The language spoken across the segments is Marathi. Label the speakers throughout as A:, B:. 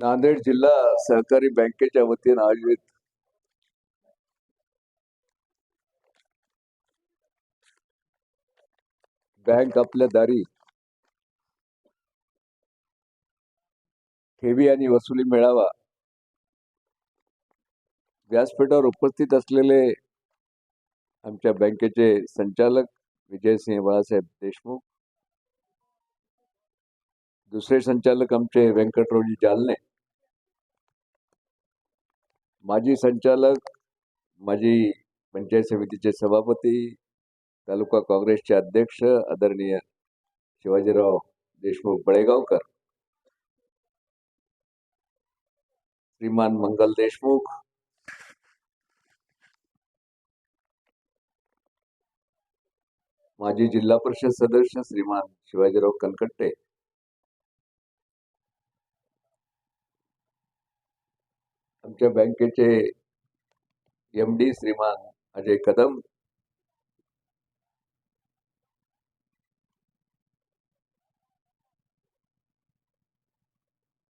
A: नांदेड जिल्हा सहकारी बँकेच्या वतीनं आयोजित बँक आपल्या दारी ठेवी आणि वसुली मेळावा व्यासपीठावर उपस्थित असलेले आमच्या बँकेचे संचालक विजयसिंह बाळासाहेब देशमुख दुसरे संचालक आमचे व्यंकटरावजी जालने माजी संचालक माजी पंचायत समितीचे सभापती तालुका काँग्रेसचे अध्यक्ष आदरणीय शिवाजीराव देशमुख बळेगावकर श्रीमान मंगल देशमुख माजी जिल्हा परिषद सदस्य श्रीमान शिवाजीराव कनकट्टे आमच्या बँकेचे एम डी श्रीमान अजय कदम.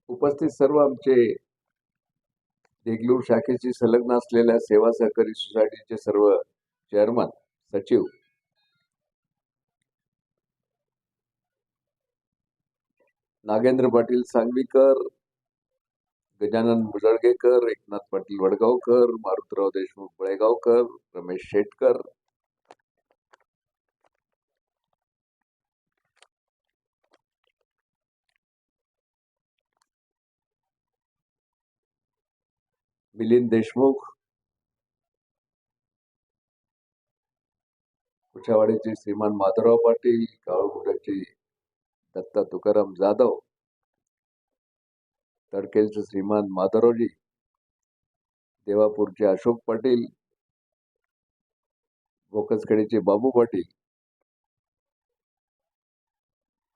A: उपस्थित सर्व आमचे देगलूर शाखेची संलग्न असलेल्या सेवा सहकारी सोसायटीचे सर्व चेअरमन सचिव. नागेंद्र पाटील सांगवीकर गजानन मुजळगेकर एकनाथ पाटील वडगावकर, मारुतराव देशमुख बळेगावकर रमेश शेटकर। मिलिंद देशमुख। कुशावाडीचे श्रीमान माधवराव पाटील काळगुड्याचे दत्ता तुकाराम जाधव। तडकेलचे श्रीमान माधवरावजी देवापूरचे अशोक पाटील भोकसखेडीचे बाबू पाटील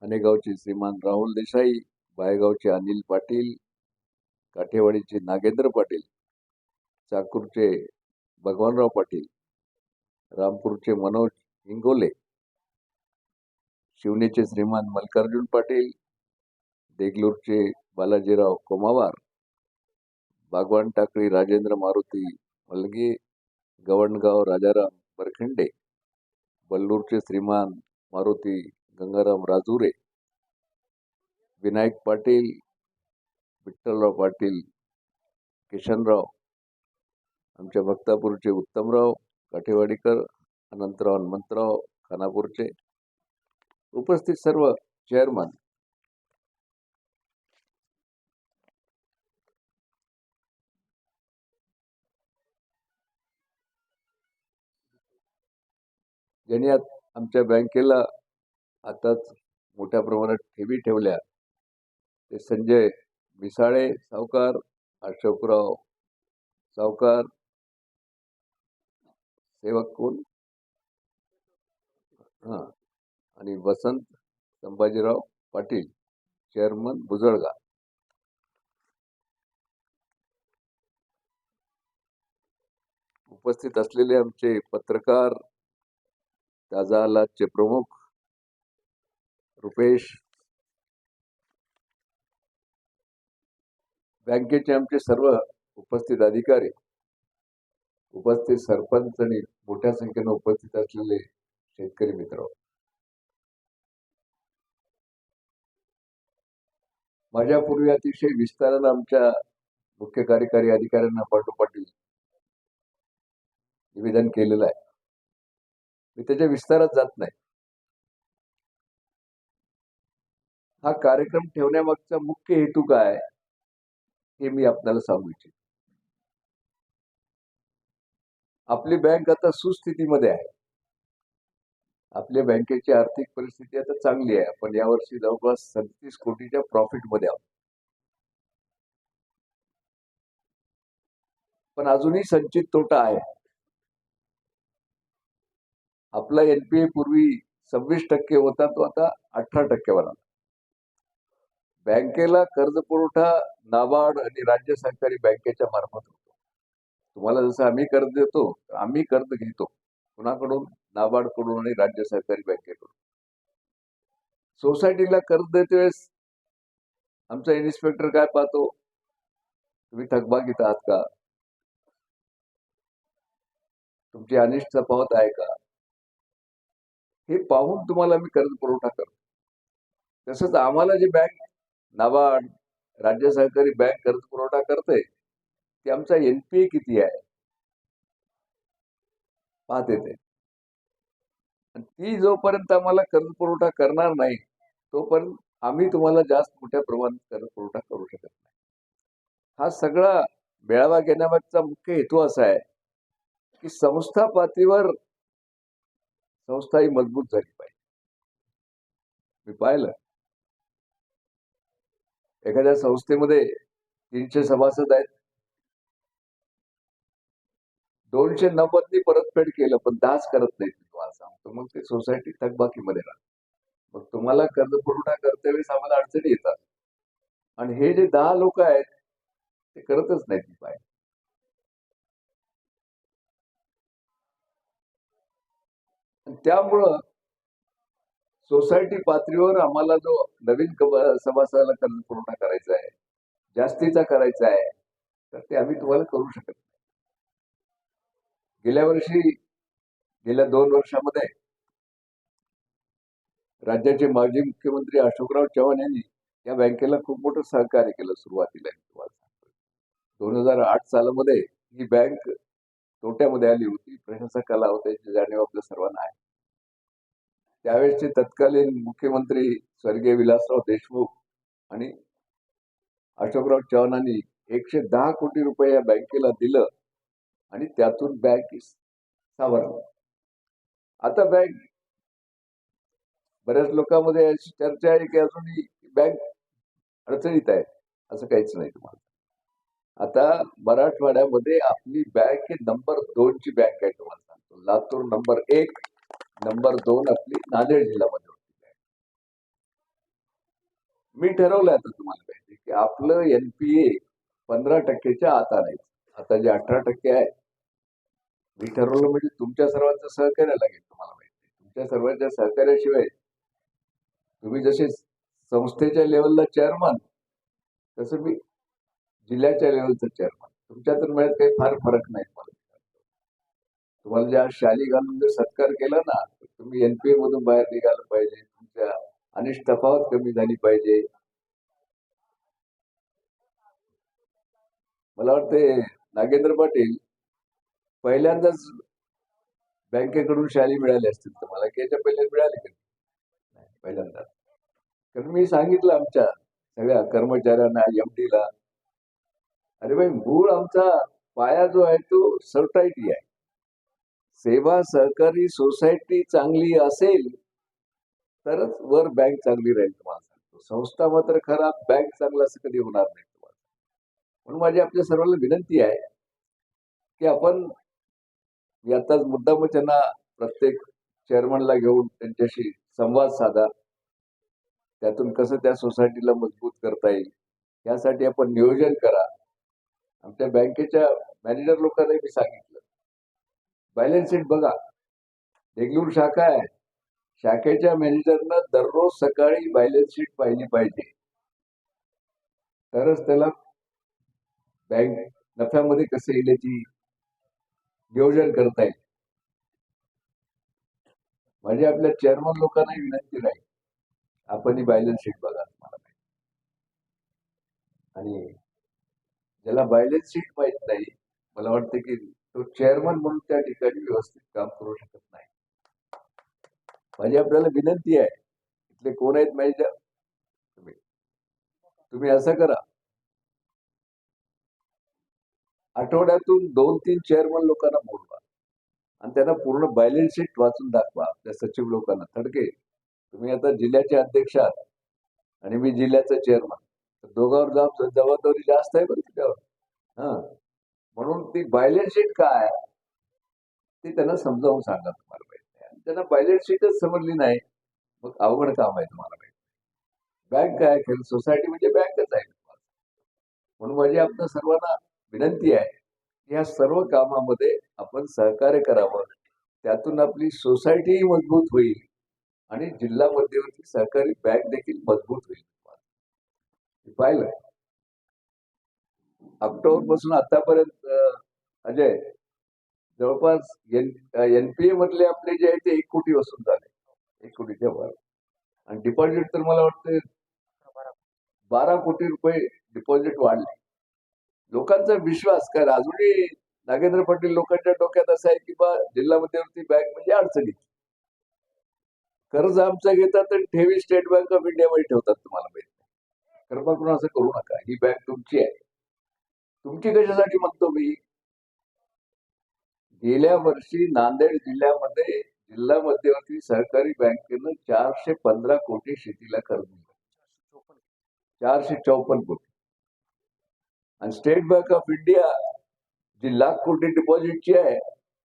A: अनेगावचे श्रीमान राहुल देसाई बायगावचे अनिल पाटील काठेवाडीचे नागेंद्र पाटील चाकूरचे भगवानराव पाटील रामपूरचे मनोज हिंगोले शिवनेचे श्रीमान मल्कार्जुन पाटील देगलूरचे बालाजीराव कोमावार बागवान टाकळी राजेंद्र मारुती मलगे गवणगाव राजाराम बरखिंडे बल्लूरचे श्रीमान मारुती गंगाराम राजुरे विनायक पाटील विठ्ठलराव पाटील किशनराव आमच्या भक्तापूरचे उत्तमराव काठेवाडीकर अनंतराव हनुमंतराव खानापूरचे उपस्थित सर्व चेअरमन ज्यांनी आमच्या बँकेला आताच मोठ्या प्रमाणात ठेवी ठेवल्या ते संजय मिसाळे सावकार अशोकराव सावकार सेवक कोण? हां आणि वसंत संभाजीराव पाटील चेअरमन बुजळगा. उपस्थित असलेले आमचे पत्रकार ताजा प्रमुख रुपेश बँकेचे आमचे सर्व उपस्थित अधिकारी उपस्थित सरपंच आणि मोठ्या संख्येने उपस्थित असलेले शेतकरी मित्र. माझ्यापूर्वी अतिशय विस्तारानं आमच्या मुख्य कार्यकारी अधिकाऱ्यांना पाठोपाठी निवेदन केलेलं आहे. मी त्याच्या विस्तारात जात नाही. हा कार्यक्रम ठेवण्यामागचा मुख्य हेतू काय हे मी आपल्याला सांगू इच्छितो. आपली बँक आता सुस्थितीमध्ये आहे. आपल्या बँकेची आर्थिक परिस्थिती आता चांगली आहे. आपण यावर्षी जवळपास सदतीस कोटीच्या प्रॉफिटमध्ये आहोत. पण अजूनही संचित तोटा आहे. आपला एनपीए पूर्वी सव्वीस टक्के होता तो आता अठरा टक्क्यावर आला बँकेला कर्ज पुरवठा नाबार्ड आणि राज्य सहकारी बँकेच्या मार्फत होतो. तुम्हाला जसं आम्ही कर्ज देतो आम्ही कर्ज घेतो. कुणाकडून? नाबार्डकडून आणि राज्य सहकारी बँकेकडून. सोसायटीला कर्ज देते वेळेस आमचा इन्स्पेक्टर काय पाहतो? तुम्ही थकबाकीत आहात का? तुमची अनिष्ट तफावत आहे का? हे पाहून तुम्हाला मी कर्ज पुरवठा करतो. तसंच आम्हाला जे बँक नाबार्ड राज्य सहकारी बँक कर्ज पुरवठा करते ते आमचा एनपीए किती आहे? पाहते ते आणि ती जोपर्यंत आम्हाला कर्ज पुरवठा करणार नाही तोपर्यंत आम्ही तुम्हाला जास्त मोठ्या प्रमाणात कर्ज पुरवठा करू शकत नाही. हा सगळा मेळावा घेण्यामागचा मुख्य हेतू असा आहे की संस्था पातळीवर संस्था ही मजबूत झाली पाहिजे. मी पाहिलं. एखाद्या संस्थेमध्ये तीनशे सभासद आहेत. दोनशे नव्वदनी परतफेड केलं पण दास करत नाही तुम्हाला सांगतो. मग ते सोसायटी थकबाकीमध्ये राहत मग तुम्हाला कर्ज पुरवठा करते वेळेस आम्हाला अडचणी येतात. आणि हे जे दहा लोक आहेत ते करतच नाहीत मी पाहिजे त्यामुळं सोसायटी पातळीवर आम्हाला जो नवीन सभासदाला कर्ज पुरवठा करायचा आहे जास्तीचा करायचा आहे तर ते आम्ही तुम्हाला करू शकत नाही. गेल्या वर्षी गेल्या दोन वर्षामध्ये राज्याचे माजी मुख्यमंत्री अशोकराव चव्हाण यांनी या बँकेला खूप मोठं सहकार्य केलं सुरुवातीला दोन हजार आठ सालामध्ये ही बँक तोट्यामध्ये आली होती. प्रशासकाला होता याची जाणीव आपल्या सर्वांना आहे. त्यावेळेसचे तत्कालीन मुख्यमंत्री स्वर्गीय विलासराव देशमुख आणि अशोकराव चव्हाणांनी एकशे दहा कोटी रुपये या बँकेला दिलं आणि त्यातून बँक सावरली. आता बँक बऱ्याच लोकांमध्ये अशी चर्चा आहे की अजूनही बँक अडचणीत आहे असं काहीच नाही तुम्हाला. आता मराठवाड्यामध्ये आपली बँक ही नंबर दोनची बँक आहे तुम्हाला सांगतो. लातूर नंबर एक नंबर दोन आपली नांदेड जिल्ह्यामध्ये होती बँक. मी ठरवलं आता तुम्हाला पाहिजे की आपलं एनपीए पंधरा टक्केच्या आत आणायचं. आता जे अठरा टक्के आहे मी ठरवलं म्हणजे तुमच्या सर्वांचं सहकार्य लागेल तुम्हाला माहिती तुमच्या सर्वांच्या सहकार्याशिवाय तुम्ही जसे संस्थेच्या लेवलला चेअरमन तसं मी जिल्ह्याच्या लेवलचं चेअरमन तर मिळत काही फार फरक नाही. मला तुम्हाला ज्या शाली घालून जर सत्कार केला ना तर तुम्ही एनपीए मधून बाहेर निघालं पाहिजे. तुमच्या अनिष्ट तफावत कमी झाली पाहिजे. मला वाटते नागेंद्र पाटील पहिल्यांदाच बँकेकडून शाली मिळाली असतील तुम्हाला की याच्या पहिले मिळाली का? पहिल्यांदा. कारण मी सांगितलं आमच्या सगळ्या कर्मचाऱ्यांना एमडीला अरे भाई मूळ आमचा पाया जो आहे तो सोसायटी आहे. सेवा सहकारी सोसायटी चांगली असेल तरच वर बँक चांगली राहील तुम्हाला सांगतो. संस्था मात्र खराब बँक चांगला असं कधी होणार नाही तुम्हाला. म्हणून माझी आपल्या सर्वांना विनंती आहे की आपण मी आताच मुद्दाम त्यांना प्रत्येक चेअरमनला घेऊन त्यांच्याशी संवाद साधा. त्यातून कसं त्या सोसायटीला मजबूत करता येईल यासाठी आपण नियोजन करा. आमच्या बँकेच्या मॅनेजर लोकांनाही मी सांगितलं. बॅलन्स शीट बघा. देगलूर शाखा आहे. शाखेच्या मॅनेजरनं दररोज सकाळी बॅलन्स शीट पाहिली पाहिजे. तरच त्याला बँक नफ्यामध्ये कसं येईल याची नियोजन करता येईल. म्हणजे आपल्या चेअरमन लोकांनाही विनंती राहील. आपण ही बॅलन्स शीट बघा तुम्हाला. आणि ज्याला बॅलन्स शीट माहीत नाही मला वाटतं की तो चेअरमन म्हणून त्या ठिकाणी व्यवस्थित काम करू शकत नाही. माझी आपल्याला विनंती आहे इथले कोण आहेत माहिती तुम्ही. तुम्ही असं करा. आठवड्यातून दोन तीन चेअरमन लोकांना बोलवा. आणि त्यांना पूर्ण बॅलन्स शीट वाचून दाखवा त्या सचिव लोकांना. थडके. तुम्ही आता जिल्ह्याचे अध्यक्ष आहात आणि मी जिल्ह्याचा चेअरमन दोघांवर जबाब जबाबदारी जास्त आहे बरं तिच्यावर. हा. म्हणून ती बॅलन्स शीट काय ते त्यांना समजावून सांगा तुम्हाला माहिती आणि त्यांना बॅलन्स शीटच समजली नाही मग अवघड काम आहे तुम्हाला माहिती बँक काय खेळ सोसायटी म्हणजे बँकच आहे. तुम्हाला म्हणून माझी आपल्या सर्वांना विनंती आहे की या सर्व कामामध्ये आपण सहकार्य करावं. त्यातून आपली सोसायटीही मजबूत होईल आणि जिल्हा मध्यवर्ती सहकारी बँक देखील मजबूत होईल. पाहिलं ऑक्टोबरपासून आतापर्यंत म्हणजे अजय जवळपास एनपीए मधले आपले जे आहे ते एक कोटी वसूल झाले. एक कोटीच्या वर आणि डिपॉझिट तर मला वाटतं बारा कोटी रुपये डिपॉझिट वाढले. लोकांचा विश्वास काय अजूनही नागेंद्र पाटील लोकांच्या डोक्यात असं आहे की बा जिल्हा मध्यवर्ती बँक म्हणजे अडचणीत. कर्ज आमचं घेतात आणि ठेवी स्टेट बँक ऑफ इंडियामध्ये ठेवतात तुम्हाला माहिती कृपा करून असं करू नका. ही बँक तुमची आहे. तुमची कशासाठी म्हणतो मी? गेल्या वर्षी नांदेड जिल्ह्यामध्ये जिल्हा मध्यवर्ती सहकारी बँकेनं चारशे पंधरा कोटी शेतीला कर्ज दिलं. चारशे चौपन्न कोटी. आणि स्टेट बँक ऑफ इंडिया जी लाख कोटी डिपॉझिटची आहे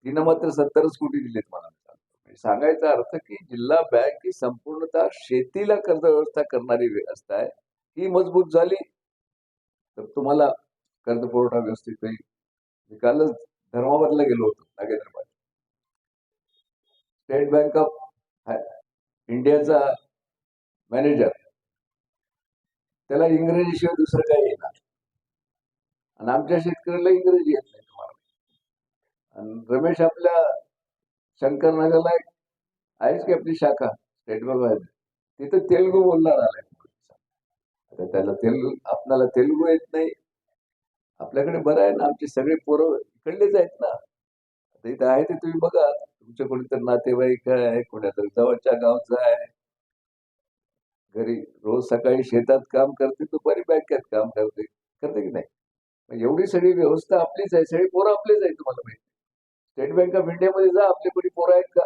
A: तिनं मात्र सत्तरच कोटी दिलेत मला. म्हणजे सांगायचा अर्थ की जिल्हा बँक ही संपूर्णतः शेतीला कर्ज व्यवस्था करणारी व्यवस्था आहे. ही मजबूत झाली तर तुम्हाला कर्ज पुरवठा व्यवस्थित होईल. मी कालच धर्माबादला गेलो होतो नागेंद्रबाद. स्टेट बँक ऑफ इंडियाचा मॅनेजर त्याला इंग्रजीशिवाय दुसरं काही येणार आणि आमच्या शेतकऱ्याला इंग्रजी येत नाही तुम्हाला. आणि रमेश आपल्या शंकरनगरला एक आहेच की आपली शाखा स्टेट बँक आहे तिथं तेलगू बोलणार आलाय. तर त्याला तेलुगू आपल्याला तेलगू येत नाही. आपल्याकडे बरं आहे ना आमचे सगळे पोरं इकडलेच आहेत ना. इथं आहे ते तुम्ही बघा तुमच्या कोणीतरी नातेवाईक आहे कोणातरी जवळच्या गावचा आहे. घरी रोज सकाळी शेतात काम करते दुपारी बँकेत काम करते करते की नाही? एवढी सगळी व्यवस्था आपलीच आहे सगळी पोरं आपलीच आहे तुम्हाला माहिती स्टेट बँक ऑफ इंडियामध्ये जा आपले कोणी पोरं आहेत का?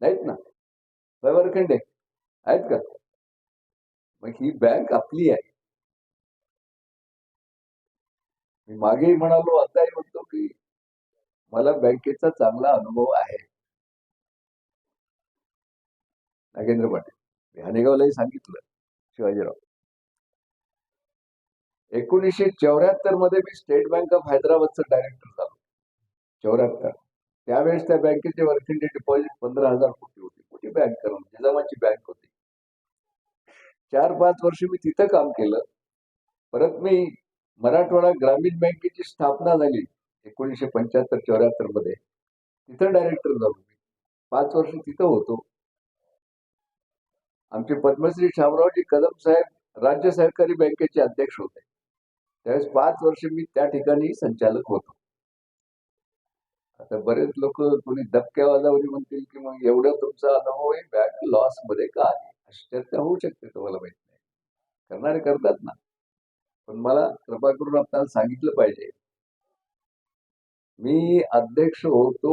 A: नाहीत ना? वरखंडे आहेत का? मग ही बँक आपली आहे. मी मागेही म्हणालो आताही म्हणतो की मला बँकेचा चांगला अनुभव आहे. नागेंद्र पाटील मी हानेगावलाही सांगितलं शिवाजीराव. एकोणीसशे चौऱ्याहत्तरमध्ये मी स्टेट बँक ऑफ हैदराबादचं डायरेक्टर झालो. चौऱ्याहत्तर. त्यावेळेस त्या बँकेचे वर्किंग डिपॉझिट पंधरा हजार कोटी होती. मोठी बँक करून म्हणजे निजामाची बँक होती. चार पाच वर्ष मी तिथं काम केलं. परत मी मराठवाडा ग्रामीण बँकेची स्थापना झाली एकोणीसशे पंच्याहत्तर चौऱ्याहत्तरमध्ये. तिथं डायरेक्टर झालो मी. पाच वर्ष तिथं होतो. आमचे पद्मश्री शामरावजी कदम साहेब राज्य सहकारी बँकेचे अध्यक्ष होते. त्यावेळेस पाच वर्ष मी त्या ठिकाणी संचालक होतो. आता बरेच लोक कोणी धक्क्या वाजावली म्हणतील की मग एवढं तुमचा अनुभव आहे बँक लॉसमध्ये का आली अशी चर्चा होऊ शकते तुम्हाला माहीत नाही. करणारे करतात ना. पण मला कृपा करून आपल्याला सांगितलं पाहिजे. मी अध्यक्ष होतो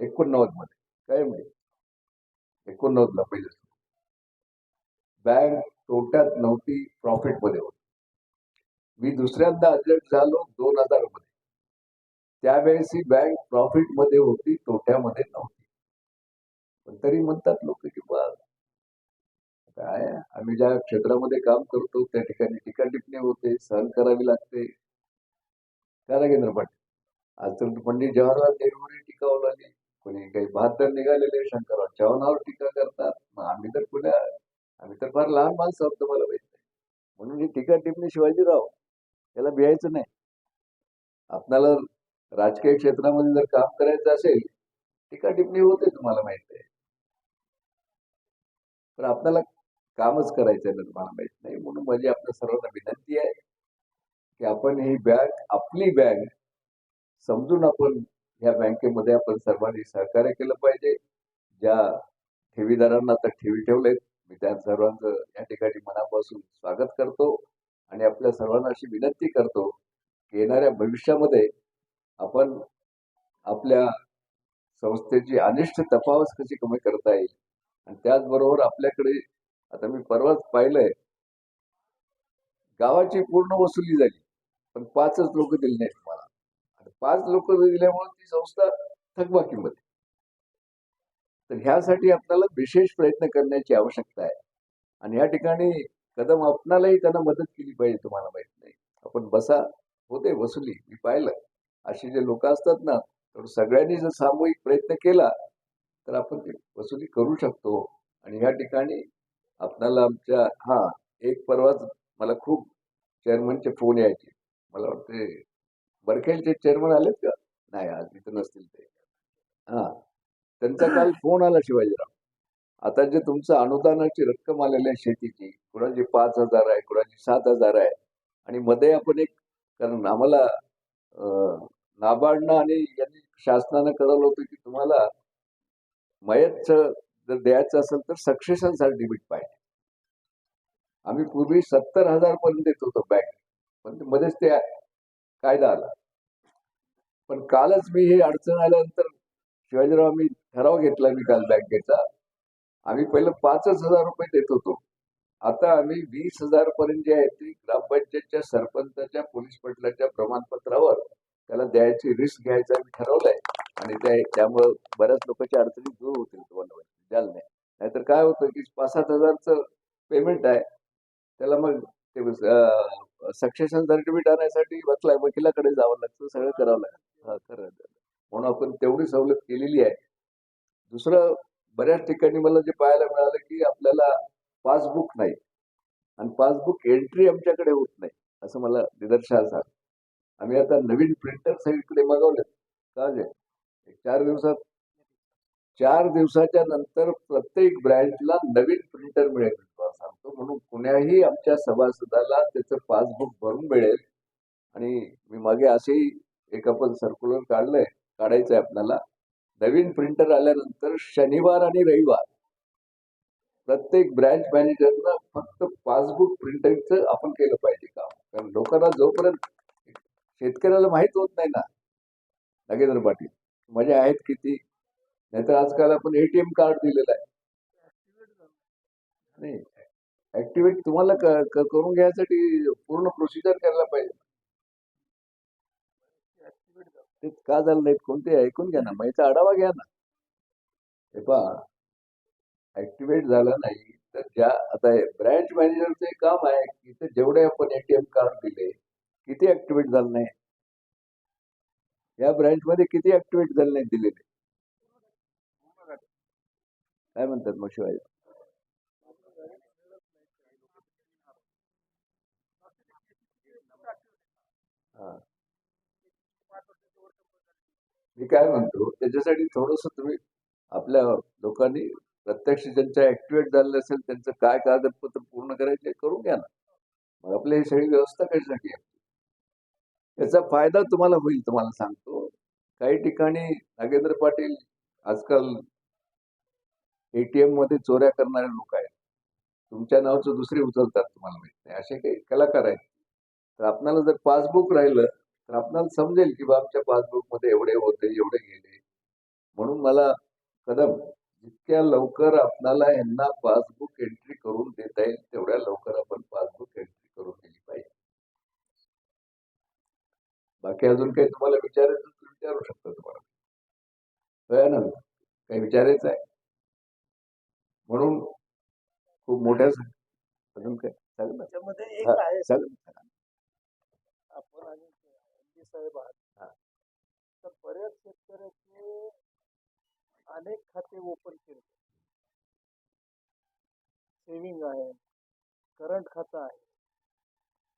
A: एकोणनव्वदमध्ये काय माहिती? एकोणनव्वद ला पहिले बँक तोट्यात नव्हती प्रॉफिटमध्ये होती. मी दुसऱ्यांदा अध्यक्ष झालो दोन हजारमध्ये त्यावेळेस ही बँक प्रॉफिटमध्ये होती तोट्यामध्ये नव्हती. पण तरी म्हणतात लोक की बा काय आम्ही ज्या क्षेत्रामध्ये काम करतो त्या ठिकाणी टीका टिपणी होते सहन करावी लागते. काय राजेंद्र पाटील? आज तर पंडित जवाहरलाल नेहरूने टीका लागली कोणी काही बहात्तर निघालेले शंकरराव चव्हाणावर टीका करतात. मग आम्ही तर पुण्या आम्ही तर फार लहान माणसं आहोत तुम्हाला माहीत नाही. म्हणून ही टीका टिपणी शिवाजीराव याला भियायचं नाही. आपल्याला राजकीय क्षेत्रामध्ये जर काम करायचं असेल टीका टिप्पणी होते तुम्हाला माहीत आहे. पण आपल्याला कामच करायचं आहे ना तुम्हाला माहीत नाही. म्हणून माझी आपल्या सर्वांना विनंती आहे की आपण ही बँक आपली बँक समजून आपण या बँकेमध्ये आपण सर्वांनी सहकार्य केलं पाहिजे. ज्या ठेवीदारांना आता ठेवी ठेवलेत मी त्या सर्वांचं या ठिकाणी मनापासून स्वागत करतो आणि आपल्या सर्वांना अशी विनंती करतो की येणाऱ्या भविष्यामध्ये आपण आपल्या संस्थेची अनिष्ट तफावत कशी कमी करता येईल आणि त्याचबरोबर आपल्याकडे आता मी परवाच पाहिलंय गावाची पूर्ण वसुली झाली पण पाचच लोक दिले नाहीत मला. आणि पाच लोक दिल्यामुळे ती संस्था थकबाकीमध्ये. तर ह्यासाठी आपल्याला विशेष प्रयत्न करण्याची आवश्यकता आहे. आणि या ठिकाणी कदम आपणालाही त्यांना मदत केली पाहिजे तुम्हाला माहीत नाही. आपण बसा होते वसुली मी पाहिलं. अशी जे लोक असतात ना तर सगळ्यांनी जर सामूहिक प्रयत्न केला तर आपण ती वसुली करू शकतो. आणि या ठिकाणी आपल्याला आमच्या हा एक परवाच मला खूप चेअरमनचे फोन यायचे. मला वाटते बरखेलचे चेअरमन आलेत का? नाही आज इथं नसतील ते. हा. त्यांचा काल फोन आला शिवाजीराव. आता जे तुमचं अनुदानाची रक्कम आलेली आहे शेतीची कुणाची पाच हजार आहे कुणाची सात हजार आहे आणि मध्ये आपण एक कारण आम्हाला नाबार्डनं आणि यांनी शासनानं कळवलं होतं की तुम्हाला मयतचं जर द्यायचं असेल तर सक्सेशन सर्टिफिकेट पाहिजे. आम्ही पूर्वी सत्तर हजार पर्यंत देत होतो बँक पण मध्येच ते कायदा आला. पण कालच मी हे अडचण आल्यानंतर शिवाजीराव आम्ही ठराव घेतला मी काल बँकेचा. आम्ही पहिलं पाचच हजार रुपये देत होतो. आता आम्ही वीस हजार पर्यंत जे आहे ते ग्रामपंचायतच्या सरपंचाच्या पोलीस पटलाच्या प्रमाणपत्रावर त्याला द्यायची रिस्क घ्यायचा मी ठरवलंय. आणि त्या त्यामुळं बऱ्याच लोकांच्या अडचणी दूर होतील तुम्हाला द्याल नाही. नाहीतर काय होतं की पाच सात हजारचं पेमेंट आहे त्याला मग ते सक्सेशन सर्टिफिकेट आणण्यासाठी बसलाय वकिलाकडे जावं लागतं सगळं करावं लागतं. हा खरं म्हणून आपण तेवढी सवलत केलेली आहे. दुसरं बऱ्याच ठिकाणी मला जे पाहायला मिळालं की आपल्याला पासबुक नाही. आणि पासबुक एंट्री आमच्याकडे होत नाही असं मला निदर्शनास झालं आम्ही आता नवीन प्रिंटर सगळीकडे मागवले का जे? एक चार दिवसात चार दिवसाच्या नंतर प्रत्येक ब्रँचला नवीन प्रिंटर मिळेल. सांगतो म्हणून कुण्याही आमच्या सभासदाला त्याचं पासबुक भरून मिळेल. आणि मी मागे असेही एक आपण सर्क्युलर काढलंय काढायचंय आपल्याला. नवीन प्रिंटर आल्यानंतर शनिवार आणि रविवार प्रत्येक ब्रँच मॅनेजरनं फक्त पासबुक प्रिंटिंगचं आपण केलं पाहिजे काम. कारण लोकांना जोपर्यंत शेतकऱ्याला माहीत होत नाही ना. नागेंद्र पाटील म्हणजे आहेत किती? नाहीतर आजकाल आपण एटीएम कार्ड दिलेलं आहे. नाही ऍक्टिव्हेट तुम्हाला करून घ्यायसाठी पूर्ण प्रोसिजर करायला पाहिजे. ते का झालं नाहीत? कोणते ऐकून घ्या ना माहिती आढावा घ्या ना. हे पहा ऍक्टिव्हेट झालं नाही तर ज्या आता ब्रँच मॅनेजरचे काम आहे की जेवढे आपण एटीएम कार्ड दिले किती ऍक्टिव्हेट झालं नाही. या ब्रँचमध्ये किती ऍक्टिव्हेट झाले नाही दिलेले. काय म्हणतात मग शिवाय मी काय म्हणतो त्याच्यासाठी थोडस तुम्ही आपल्या लोकांनी प्रत्यक्ष ज्यांच्या ऍक्टिव्हेट झालेलं असेल त्यांचं काय कागदपत्र पूर्ण करायचे करून घ्या ना. मग आपली ही सगळी व्यवस्था कशासाठी आहे? त्याचा फायदा तुम्हाला होईल तुम्हाला सांगतो. काही ठिकाणी नागेंद्र पाटील आजकाल एटीएममध्ये चोऱ्या करणारे लोक आहेत. तुमच्या नावाचं दुसरे उचलतात तुम्हाला माहीत नाही. असे काही कलाकार आहेत. तर आपणाला जर पासबुक राहिलं तर आपणाला समजेल की बा आमच्या पासबुकमध्ये एवढे होते एवढे गेले. म्हणून मला कदम जितक्या लवकर आपणाला यांना पासबुक एंट्री करून देता येईल तेवढ्या लवकर आपण पासबुक एंट्री करून दिली पाहिजे. बाकी अजून काही तुम्हाला विचारायचं तर विचारू शकता तुम्हाला. ना काही विचारायचं आहे? म्हणून खूप मोठ्या अजून काय? ना.
B: आपण साहेब. आहात. तर बऱ्याच शेतकऱ्याचे अनेक खाते ओपन केले. सेव्हिंग आहे करंट खातं आहे.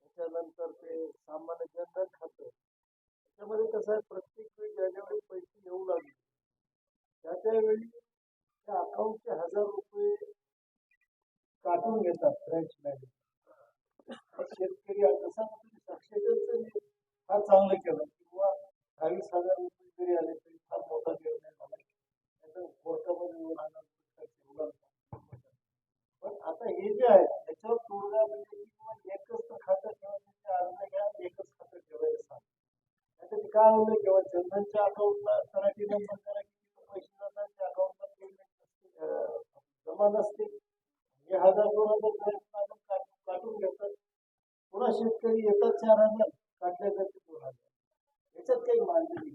B: त्याच्यानंतर ते सामान्य जनधन खातं. त्याच्यामध्ये कसं आहे प्रत्येक वेळी ज्या ज्यावेळी पैसे येऊ लागले त्या त्यावेळी त्या अकाउंटचे हजार रुपये काटून घेतात ब्रँच मॅनेजर शेतकरी आता जसं तुम्ही फार चांगलं केलं किंवा चाळीस हजार रुपये जरी आले तरी फार मोठा निर्णय झाला. त्याचं कोर्टामध्ये येऊन आनंद पण आता हे जे आहे त्याच्यावर तोडगा म्हणजे किंवा एकच खातं ठेवा त्याचे अर्ज घ्या एकच खातं ठेवायचं सांग नाहीतर काय होतं किंवा जनधनच्या अकाउंटला कराटी नंबर करा की पैसे जातात त्या अकाउंटला पेमेंट नसते अं, जमा नसते. हे हजार दोन हजार बँक काटून घेतात. पुन्हा शेतकरी येतात चार हजार काटले जाते दोन हजार. याच्यात काही मार्ग नाही.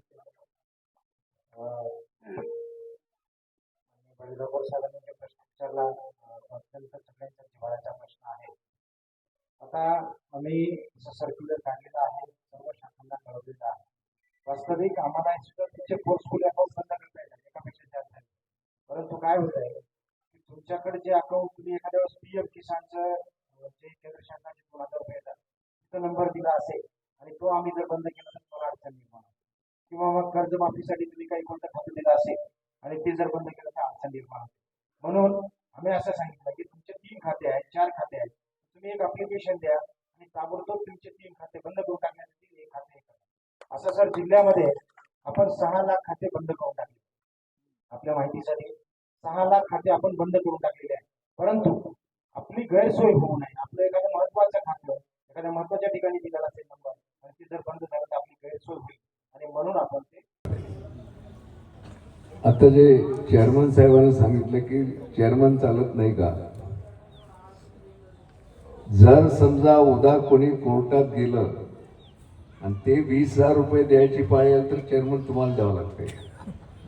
C: बळीराजापूर साहेबांनी जे प्रश्न विचारला अं, अत्यंत सगळ्यांचा जिव्हाळ्याचा प्रश्न आहे. आता आम्ही जसं सर्क्युलर काढलेलं आहे सर्व शाखांना कळवलेलं आहे. वास्तविक आम्हाला सुद्धा तुमचे फोर्सफुल अकाउंट बंद करता येतात एकापेक्षा जास्त आहे. परंतु काय होत आहे की तुमच्याकडे जे अकाउंट तुम्ही एखाद्या वेळेस पी एम किसानचं जे केंद्र शासनाचे दोन हजार रुपये येतात तिथं नंबर दिला असेल आणि तो आम्ही जर बंद केला तर तुम्हाला अडचण निर्माण किंवा मग कर्जमाफीसाठी तुम्ही काही कोणतं खातं दिलं असेल आणि ते जर बंद केलं तर अडचण निर्माण होते. म्हणून आम्ही असं सांगितलं की तुमचे तीन खाते आहेत चार खाते आहेत. तुम्ही एक अप्लिकेशन द्या आणि ताबडतोब तुमचे तीन खाते बंद करून टाकण्यासाठी एक खाते असं सर जिल्ह्यामध्ये आपण सहा लाख खाते बंद करून टाकले. आपल्या माहितीसाठी सहा लाख खाते आपण बंद करून टाकलेले आहे परंतु आपली गैरसोय होऊ नये. आपलं एखादं महत्वाचं खातं एखाद्या महत्त्वाच्या ठिकाणी दिलेला असेल नंबर आणि ते जर बंद झालं तर आपली गैरसोय होईल. आणि म्हणून आपण ते
A: आता जे चेअरमन साहेबांना सांगितलं की चेअरमन चालत नाही का? जर समजा उद्या कोणी कोर्टात गेलं आणि ते वीस हजार रुपये द्यायची पाळी आली तर चेअरमन तुम्हाला द्यावं लागते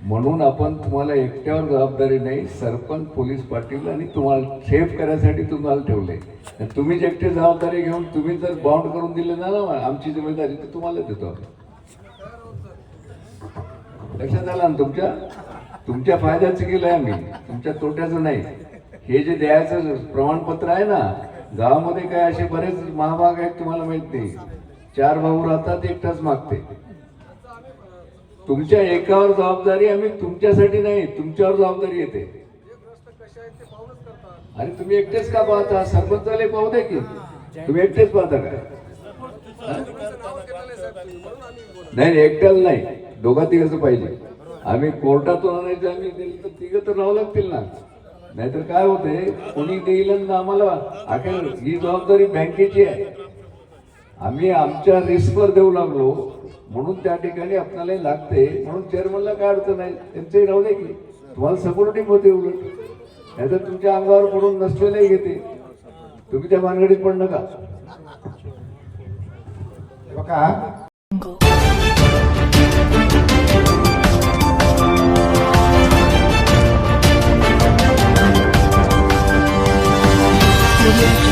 A: म्हणून आपण तुम्हाला एकट्यावर जबाबदारी नाही सरपंच पोलीस पाटील आणि तुम्हाला सेफ करायसाठी तुम्हाला ठेवले तुम्ही तुम्हीच एकटे जबाबदारी घेऊन तुम्ही जर बाउंड करून दिले ना ना आमची जिम्मेदारी तर तुम्हाला देतो लक्षात आलं ना तुमच्या? तुमच्या फायद्याचं केलंय आम्ही. तुमच्या तोट्याचं नाही. हे जे द्यायचं प्रमाणपत्र आहे ना गावामध्ये काय असे बरेच महाभाग आहेत तुम्हाला माहीत नाही चार भाऊ राहतात एकटाच मागते. तुमच्या एकावर जबाबदारी आम्ही तुमच्यासाठी नाही तुमच्यावर जबाबदारी येते. आणि तुम्ही एकटेच का पाहता? सरपंचाला पाहू दे की. तुम्ही एकटेच पाहता का? नाही नाही, एकट्याला नाही. दोघा तिघाचं पाहिजे. आम्ही कोर्टातून आणायचं आम्ही तर तिघं तर राहू लागतील ना. नाहीतर काय होते? कोणी देईल ना आम्हाला अखेर ही जबाबदारी बँकेची आहे. आम्ही आमच्या रिस्कवर देऊ लागलो म्हणून त्या ठिकाणी आपल्याला लागते म्हणून चेअरमनला काय अडचण नाही त्यांचंही राहू दे की. तुम्हाला सपोर्टिंग होते उलट. नाहीतर तुमच्या अंगावर पडून नसलेले घेते. तुम्ही त्या मानगडीत पण नका.
C: बघा Audio